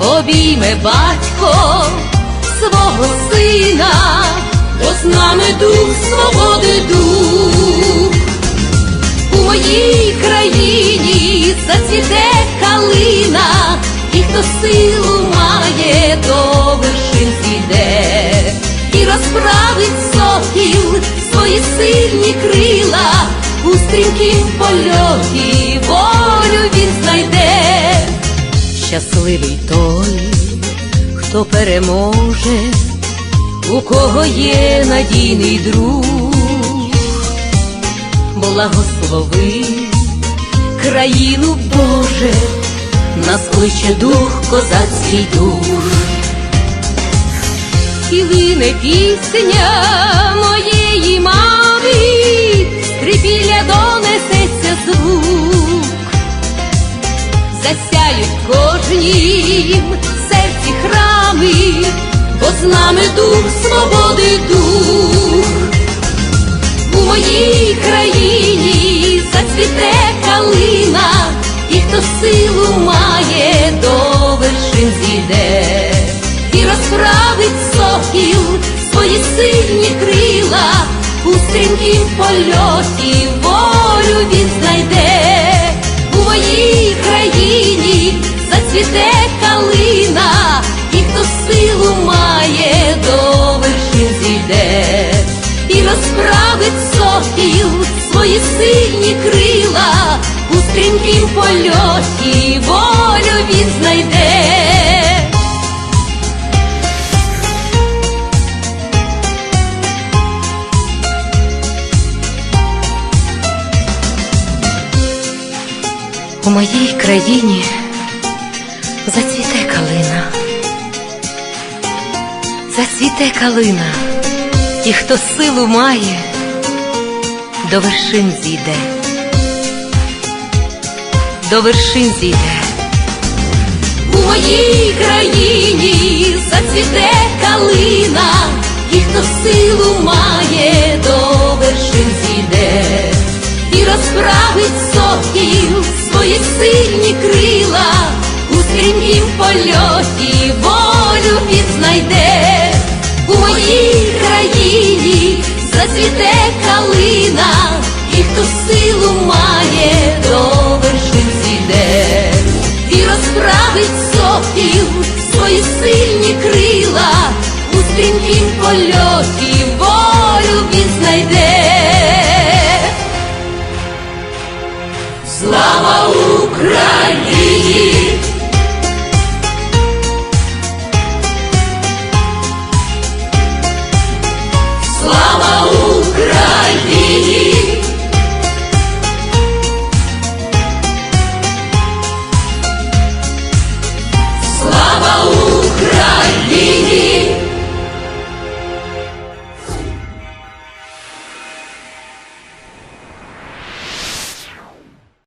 обійме батько свого сина, бо з нами дух свободи дух. У моїй країні зацвіте калина, і хто силу має, до вершин зійде, і розправить сокіл свої сильні крила, у стрімкім польоті волю він знайде щасливий той, хто переможе, у кого є надійний друг, благослови країну Боже, нас кличе дух, козацький дух, і лине пісня моєї мами, засяють кожнім серці храми, бо з нами дух свободи дух. У моїй країні зацвіте калина, і хто силу має, до вершин зійде, і розправить сокіл свої сильні крила, у стрімкім польоті волю він знайде моїй країні зацвіте калина, і хто силу має, до вершин зійде, і розправить сокіл свої сильні крила, у стрімкім польоті У моїй країні зацвіте калина, зацвіте калина, і хто силу має, до вершин зійде, до вершин зійде. У моїй країні зацвіте калина, і хто силу має, до вершин зійде, і розправить сокіл свої сильні крила, у стрімкім польоті волю він знайде, у моїй країні зацвіте калина, і хто силу має, до вершин зійде, і розправить сокіл свої сильні крила, у стрімкім польоті